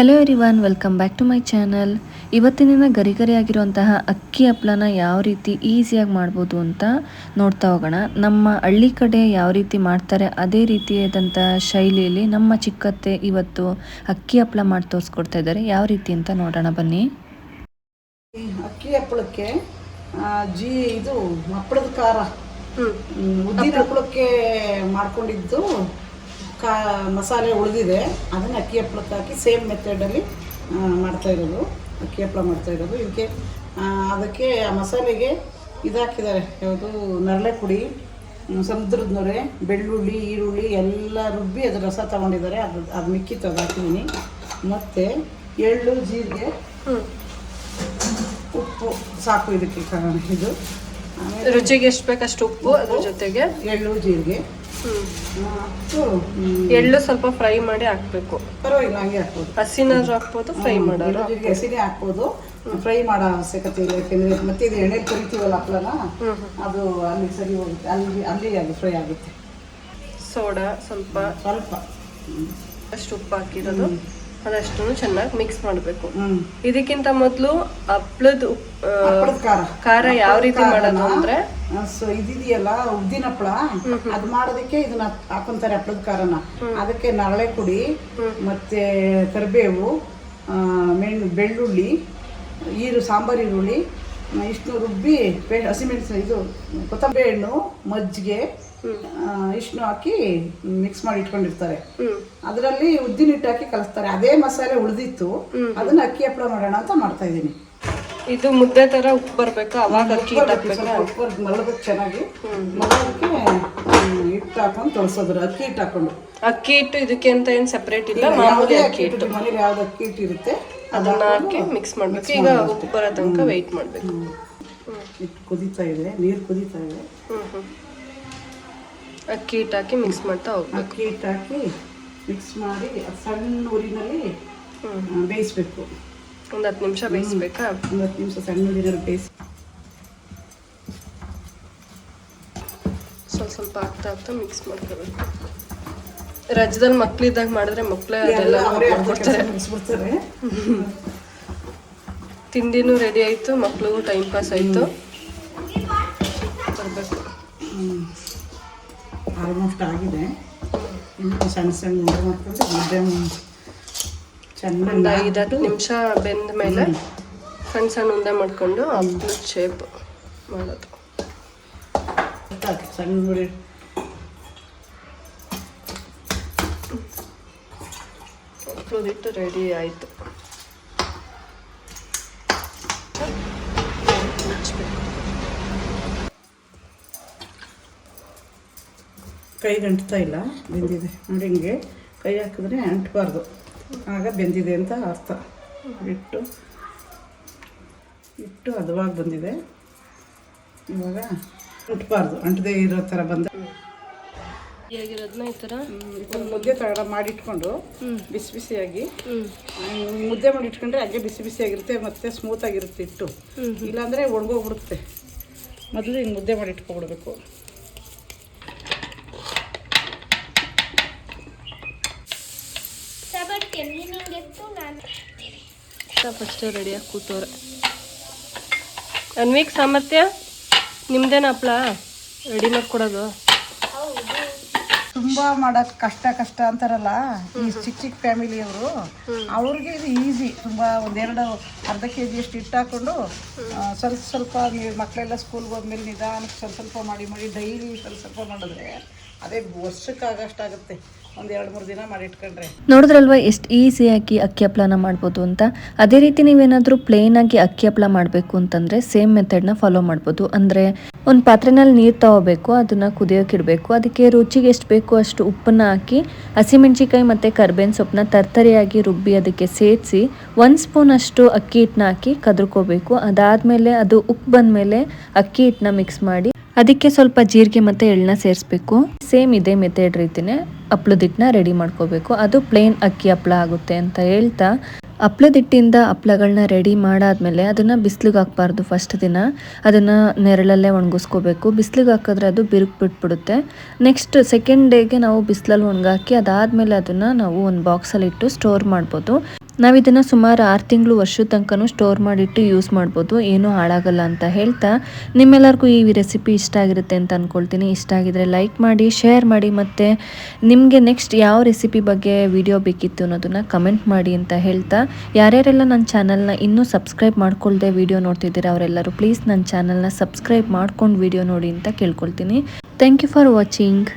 Hello everyone welcome back to my channel ಇವತ್ತಿನ ಗರಿಗರಿಯಾಗಿರುವಂತಹ ಅಕ್ಕಿ ಹಪ್ಪಳನ ಯಾವ ರೀತಿ ಈಸಿಯಾಗಿ ಮಾಡ್ಬೋದು ಅಂತ ನೋಡ್ತಾ ಹೋಗೋಣ. ನಮ್ಮ ಹಳ್ಳಿ ಕಡೆ ಯಾವ ರೀತಿ ಮಾಡ್ತಾರೆ ಅದೇ ರೀತಿಯಾದಂಥ ಶೈಲಿಯಲ್ಲಿ ನಮ್ಮ ಚಿಕ್ಕತ್ತೆ ಇವತ್ತು ಅಕ್ಕಿ ಹಪ್ಪಳ ಮಾಡಿ ತೋರಿಸ್ಕೊಡ್ತಾ ಇದ್ದಾರೆ. ಯಾವ ರೀತಿ ಅಂತ ನೋಡೋಣ ಬನ್ನಿ. ಅಕ್ಕಿ ಹಪ್ಪಳಕ್ಕೆ ಜಿ ಜೀ ಇದು ಹಪ್ಪಳದ ಖಾರ. ಹ್ಮ್, ಉದ್ದಿನ ಹಪ್ಪಳಕ್ಕೆ ಮಾಡ್ಕೊಂಡಿದ್ದು ಕಾ ಮಸಾಲೆ ಉಳಿದಿದೆ ಅದನ್ನು ಅಕ್ಕಿ ಹಪ್ಪಳಕ್ಕೆ ಹಾಕಿ ಸೇಮ್ ಮೆಥಡಲ್ಲಿ ಮಾಡ್ತಾ ಇರೋದು. ಅಕ್ಕಿ ಹಪ್ಪಳ ಮಾಡ್ತಾ ಇರೋದು. ಇದಕ್ಕೆ ಅದಕ್ಕೆ ಆ ಮಸಾಲೆಗೆ ಇದಾಕಿದ್ದಾರೆ. ಯಾವುದು? ನರಳೆ ಪುಡಿ ಸಮುದ್ರದ ನೊರೆ ಬೆಳ್ಳುಳ್ಳಿ ಈರುಳ್ಳಿ ಎಲ್ಲ ರುಬ್ಬಿ ಅದು ರಸ ತಗೊಂಡಿದ್ದಾರೆ. ಅದು ಅದು ಮಿಕ್ಕಿ ತೆಗ್ದು ಹಾಕಿದ್ದೀನಿ. ಮತ್ತು ಎಳ್ಳು ಜೀರಿಗೆ ಉಪ್ಪು ಸಾಕು ಇದಕ್ಕೆ ಕಾರಣ ಇದು. ರುಚಿಗೆ ಎಷ್ಟು ಬೇಕಷ್ಟು ಉಪ್ಪು ಅದ್ರ ಜೊತೆಗೆ? ಎಳ್ಳು ಜೀರಿಗೆ. ಎಳ್ಳು ಸ್ವಲ್ಪ ಫ್ರೈ ಮಾಡಿ ಹಾಕ್ಬೇಕು. ಪರವಾಗಿಲ್ಲ ಹಂಗೆ ಹಾಕ್ಬೋದು. ಹಸಿನಾದ್ರೂ ಹಾಕ್ಬೋದು ಫ್ರೈ ಮಾಡೋರು. ಹಸಿನೇ ಹಾಕ್ಬೋದು. ಫ್ರೈ ಮಾಡೋ ಅವಶ್ಯಕತೆ ಇಲ್ಲ ಯಾಕೆಂದ್ರೆ ಮತ್ತೆ ಇದು ಎಣ್ಣೆ ಕರಿತೀವಲ್ಲ ಹಪ್ಪಳನ? ಅದು ಅಲ್ಲಿ ಸರಿ ಹೋಗುತ್ತೆ. ಅಲ್ಲಿ ಅಲ್ಲಿ ಅದು ಫ್ರೈ ಆಗುತ್ತೆ. ಸೋಡಾ ಸ್ವಲ್ಪ. ಸ್ವಲ್ಪ. ಅಷ್ಟು ಉಪ್ಪು ಹಾಕಿರೋದು. ಅದಷ್ಟು ಚೆನ್ನಾಗಿ ಮಿಕ್ಸ್ ಮಾಡಬೇಕು. ಇದಕ್ಕಿಂತ ಮೊದಲು ಹಪ್ಳದ ಖಾರ. ಯಾವ ರೀತಿ ಮಾಡೋದು ಅಂದ್ರೆ? ಸೊ ಇದಿದೆಯಲ್ಲ ಉದ್ದಿನ ಹಪ್ಪಳ? ಅದ್ ಮಾಡೋದಕ್ಕೆ ಇದನ್ನ ಹಾಕೊಂತಾರೆ ಹಪ್ಪಳದ ಖಾರನ. ಅದಕ್ಕೆ ನರಳೆ ಪುಡಿ ಮತ್ತೆ ಕರಿಬೇವು ಮೆಣ್ ಬೆಳ್ಳುಳ್ಳಿ ಈರು ಸಾಂಬಾರ್ ಈರುಳ್ಳಿ ಇಷ್ಟು ರುಬ್ಬಿ ಪೇ ಹಸಿಮೆಣಸು ಇದು ಕೊತ್ತಂಬರಿ ಹಣ್ಣು ಮಜ್ಜಿಗೆ ಇಷ್ಟು ಹಾಕಿ ಮಿಕ್ಸ್ ಮಾಡಿ ಇಟ್ಕೊಂಡಿರ್ತಾರೆ. ಅದರಲ್ಲಿ ಉದ್ದಿನ ಹಿಟ್ಟು ಹಾಕಿ ಕಲಿಸ್ತಾರೆ. ಅದೇ ಮಸಾಲೆ ಉಳಿದಿತ್ತು. ಅದನ್ನ ಅಕ್ಕಿ ಹಪ್ಪಳ ಮಾಡೋಣ ಅಂತ ಮಾಡ್ತಾ ಇದ್ದೀನಿ. ಇದು ಮುದ್ದೆ ತರ ಉಪ್ಪು ಬರ್ಬೇಕಾ? ಅವಾಗ ಅಕ್ಕಿ ಉಪ್ಪು ಮಲಗಕ್ಕೆ ಚೆನ್ನಾಗಿ. ಮಲಗಕ್ಕೆ ಹಿಟ್ಟು ಹಾಕೊಂಡು ತೊಳ್ಸೋದ್ರು ಅಕ್ಕಿ ಹಿಟ್ಟು ಹಾಕೊಂಡು. ಅಕ್ಕಿ ಹಿಟ್ಟು ಇದಕ್ಕೆ ಅಂತ ಏನು ಸೆಪರೇಟ್ ಇಲ್ಲ? ಮಾಮೂಲಿ ಅಕ್ಕಿ ಅಕ್ಕಿ ಹಿಟ್ಟು. ಮನೇಲಿ ಯಾವ್ದು ಅಕ್ಕಿ ಹಿಟ್ಟು ಇರುತ್ತೆ ಅದನ್ನ ಹಾಕಿ ಮಿಕ್ಸ್ ಮಾಡ್ಬೇಕು. ಈಗ ಉಪ್ಪು ಬರೋ ತನಕ ವೆಯ್ಟ್ ಮಾಡ್ಬೇಕು. ಕುದೀತಾ ಇದೆ ನೀರು ಕುದೀತಾ ಇದೆ. ಅಕ್ಕಿ ಹಿಟ್ಟು ಹಾಕಿ ಮಿಕ್ಸ್ ಮಾಡ್ತಾ ಹೋಗ್ಬೇಕು. ಅಕ್ಕಿ ಹಿಟ್ಟು ಹಾಕಿ ಮಿಕ್ಸ್ ಮಾಡಿ ಸಣ್ಣ ಊರಿನಲ್ಲಿ ಬೇಯಿಸ್ಬೇಕು. ಒಂದು ಹತ್ತು ನಿಮಿಷ ಬೇಯಿಸ್ಬೇಕಾ? ಒಂದು ಹತ್ತು ನಿಮಿಷ ಸಣ್ಣ ಊರಿನಲ್ಲಿ ಬೇಯಿಸಿ ಸ್ವಲ್ಪ ಸ್ವಲ್ಪ ಆಗ್ತಾ ಆಗ್ತಾ ಮಿಕ್ಸ್ ಮಾಡ್ಕೋಬೇಕು. ರಜದಲ್ಲಿ ಮಕ್ಳಿದ್ದಾಗ ಮಾಡಿದ್ರೆ ಮಕ್ಳೇ ಅದೆಲ್ಲ ಮಾಡ್ಕೊಡ್ತಾರೆ. ತಿಂಡಿನೂ ರೆಡಿ ಆಯ್ತು ಮಕ್ಳಿಗೂ ಟೈಮ್ ಪಾಸ್ ಆಯ್ತು. ಬರಬೇಕು. ಆಲ್ಮೋಸ್ಟ್ ಆಗಿದೆ. ಇನ್ನು ಸಣ್ಣ ಸಣ್ಣ ಉಂಡೆ ಮಾಡ್ಕೊಂಡು ಮುದ್ದೆ ಚೆನ್ನಾಗಿ ಐದು ಹತ್ತು ನಿಮಿಷ ಬೆಂದ ಮೇಲೆ ಸಣ್ಣ ಸಣ್ಣ ಉಂಡೆ ಮಾಡ್ಕೊಂಡು ಹಪ್ಳದ ಶೇಪ್ ಮಾಡೋದು. ಸಣ್ಣ ಉರಿ ರೆಡಿ ಆಯಿತು. ಕೈ ಗಂಟ್ತಾ ಇಲ್ಲ, ಬೆಂದಿದೆ. ನೋಡಿ ಹಿಂಗೆ ಕೈ ಹಾಕಿದ್ರೆ ಅಂಟಬಾರ್ದು. ಆಗ ಬೆಂದಿದೆ ಅಂತ ಅರ್ಥ. ಇಟ್ಟು ಇಟ್ಟು ಹದವಾಗಿ ಬಂದಿದೆ. ಇವಾಗ ಅಂಟಬಾರ್ದು. ಅಂಟದೇ ಇರೋ ಥರ ಬಂದ ಹೇಗಿರೋದನ್ನ ಈ ಥರ? ಮುದ್ದೆ ತಗಡ ಮಾಡಿಟ್ಕೊಂಡು ಬಿಸಿ ಬಿಸಿಯಾಗಿ. ಮುದ್ದೆ ಮಾಡಿ ಇಟ್ಕೊಂಡ್ರೆ ಹಾಗೆ ಬಿಸಿ ಬಿಸಿಯಾಗಿರುತ್ತೆ ಮತ್ತು ಸ್ಮೂತಾಗಿರುತ್ತೆ ಇಟ್ಟು ಇಲ್ಲಾಂದರೆ ಒಣಗೋಗ್ಬಿಡುತ್ತೆ. ಮೊದಲು ಹಿಂಗೆ ಮುದ್ದೆ ಮಾಡಿ ಇಟ್ಕೊಬಿಡ್ಬೇಕು ಫಸ್ಟ್ ರೆಡಿಯಾಗಿ ಕೂತವ್ರೆ. ಅನ್ವೀಕ್ ಸಾಮರ್ಥ್ಯ ನಿಮ್ದೇನ ಹಪ್ಳ ರೆಡಿ ಮಾಡ್ಕೊಡೋದು? ತುಂಬ ಮಾಡಕ್ ಕಷ್ಟ ಕಷ್ಟ ಅಂತಾರಲ್ಲ, ಈ ಚಿಕ್ಕ ಚಿಕ್ಕ ಫ್ಯಾಮಿಲಿಯವರು ಅವ್ರಿಗೆ ಇದು ಈಸಿ ತುಂಬಾ ಒಂದೆರಡು ಅರ್ಧ ಕೆ ಜಿ ಅಷ್ಟು ಹಿಟ್ಟು ಹಾಕೊಂಡು ಸ್ವಲ್ಪ ಸ್ವಲ್ಪ ನೀವು ಮಕ್ಕಳೆಲ್ಲ ಸ್ಕೂಲ್ಗೆ ಹೋದ್ಮೇಲೆ ನಿಧಾನಕ್ಕೆ ಸ್ವಲ್ಪ ಸ್ವಲ್ಪ ಮಾಡಿ ಮಾಡಿ ಡೈಲಿ ಸ್ವಲ್ಪ ಸ್ವಲ್ಪ ಮಾಡಿದ್ರೆ ಅದೇ ವರ್ಷಕ್ಕಾಗಷ್ಟಾಗುತ್ತೆ ಒಂದು ಎರಡು ಮೂರು ದಿನ ಮಾಡಿ ಇಟ್ಕೊಂಡ್ರೆ. ನೋಡಿದ್ರಲ್ವಾ ಎಷ್ಟು ಈಸಿಯಾಗಿ ಅಕ್ಕಿ ಹಪ್ಪಳನ ಮಾಡ್ಬೋದು ಅಂತ? ಅದೇ ರೀತಿ ನೀವೇನಾದರೂ ಆಗಿ ಅಕ್ಕಿ ಹಪ್ಪಳ ಮಾಡಬೇಕು ಅಂತಂದರೆ ಸೇಮ್ ಮೆಥಡ್ನ ಫಾಲೋ ಮಾಡ್ಬೋದು. ಅಂದರೆ ಒಂದು ಪಾತ್ರೆನಲ್ಲಿ ನೀರು ತಗೋಬೇಕು, ಅದನ್ನು ಕುದಿಯೋಕೆ ಅದಕ್ಕೆ ರುಚಿಗೆ ಎಷ್ಟು ಬೇಕು ಅಷ್ಟು ಉಪ್ಪನ್ನು ಹಾಕಿ ಹಸಿಮೆಣ್ಸಿಕಾಯಿ ಮತ್ತು ಕರ್ಬೇವಿನ ಸೊಪ್ಪನ್ನ ತರ್ತರಿಯಾಗಿ ರುಬ್ಬಿ ಅದಕ್ಕೆ ಸೇರಿಸಿ ಒಂದು ಸ್ಪೂನ್ ಅಷ್ಟು ಅಕ್ಕಿ ಹಿಟ್ಟನ್ನ ಹಾಕಿ ಕದ್ರಕೋಬೇಕು. ಅದಾದಮೇಲೆ ಅದು ಉಪ್ಪು ಬಂದಮೇಲೆ ಅಕ್ಕಿ ಹಿಟ್ಟನ್ನ ಮಿಕ್ಸ್ ಮಾಡಿ, ಅದಕ್ಕೆ ಸ್ವಲ್ಪ ಜೀರಿಗೆ ಮತ್ತು ಎಳ್ಳನ್ನ ಸೇರಿಸ್ಬೇಕು. ಸೇಮ್ ಇದೇ ಮೆಥಡ್ ರೀತಿನೇ ಹಪ್ಳದ ಹಿಟ್ಟನ್ನ ರೆಡಿ ಮಾಡ್ಕೋಬೇಕು. ಅದು ಪ್ಲೇನ್ ಅಕ್ಕಿ ಹಪ್ಳ ಆಗುತ್ತೆ ಅಂತ ಹೇಳ್ತಾ ಹಪ್ಳದ ಹಿಟ್ಟಿಂದ ಹಪ್ಳಗಳನ್ನ ರೆಡಿ ಮಾಡಾದ್ಮೇಲೆ ಅದನ್ನು ಬಿಸಿಲಿಗೆ ಹಾಕ್ಬಾರ್ದು ಫಸ್ಟ್ ದಿನ. ಅದನ್ನು ನೆರಳಲ್ಲೇ ಒಣಗಿಸ್ಕೋಬೇಕು. ಬಿಸಿಲಿಗೆ ಹಾಕಿದ್ರೆ ಅದು ಬಿರುಕು ಬಿಟ್ಬಿಡುತ್ತೆ. ನೆಕ್ಸ್ಟ್ ಸೆಕೆಂಡ್ ಡೇಗೆ ನಾವು ಬಿಸಿಲಲ್ಲಿ ಒಣಗಾಕಿ ಅದಾದಮೇಲೆ ಅದನ್ನು ನಾವು ಒಂದು ಬಾಕ್ಸಲ್ಲಿ ಇಟ್ಟು ಸ್ಟೋರ್ ಮಾಡ್ಬೋದು. ನಾವು ಇದನ್ನು ಸುಮಾರು ಆರು ತಿಂಗಳು ವರ್ಷದ ತನಕನೂ ಸ್ಟೋರ್ ಮಾಡಿಟ್ಟು ಯೂಸ್ ಮಾಡ್ಬೋದು. ಏನೂ ಹಾಳಾಗಲ್ಲ ಅಂತ ಹೇಳ್ತಾ ನಿಮ್ಮೆಲ್ಲರಿಗೂ ಈ ರೆಸಿಪಿ ಇಷ್ಟ ಆಗಿರುತ್ತೆ ಅಂತ ಅಂದ್ಕೊಳ್ತೀನಿ ಇಷ್ಟ ಆಗಿದ್ರೆ ಲೈಕ್ ಮಾಡಿ ಶೇರ್ ಮಾಡಿ ಮತ್ತು ನಿಮಗೆ ನೆಕ್ಸ್ಟ್ ಯಾವ ರೆಸಿಪಿ ಬಗ್ಗೆ ವಿಡಿಯೋ ಬೇಕಿತ್ತು ಅನ್ನೋದನ್ನು ಕಮೆಂಟ್ ಮಾಡಿ ಅಂತ ಹೇಳ್ತಾ. ಯಾರ್ಯಾರೆಲ್ಲ ನನ್ನ ಚಾನಲ್ನ ಇನ್ನೂ ಸಬ್ಸ್ಕ್ರೈಬ್ ಮಾಡ್ಕೊಳ್ದೆ ವಿಡಿಯೋ ನೋಡ್ತಿದ್ದೀರ ಅವರೆಲ್ಲರೂ ಪ್ಲೀಸ್ ನನ್ನ ಚಾನಲ್ನ ಸಬ್ಸ್ಕ್ರೈಬ್ ಮಾಡ್ಕೊಂಡು ವಿಡಿಯೋ ನೋಡಿ ಅಂತ ಕೇಳ್ಕೊಳ್ತೀನಿ. Thank you for watching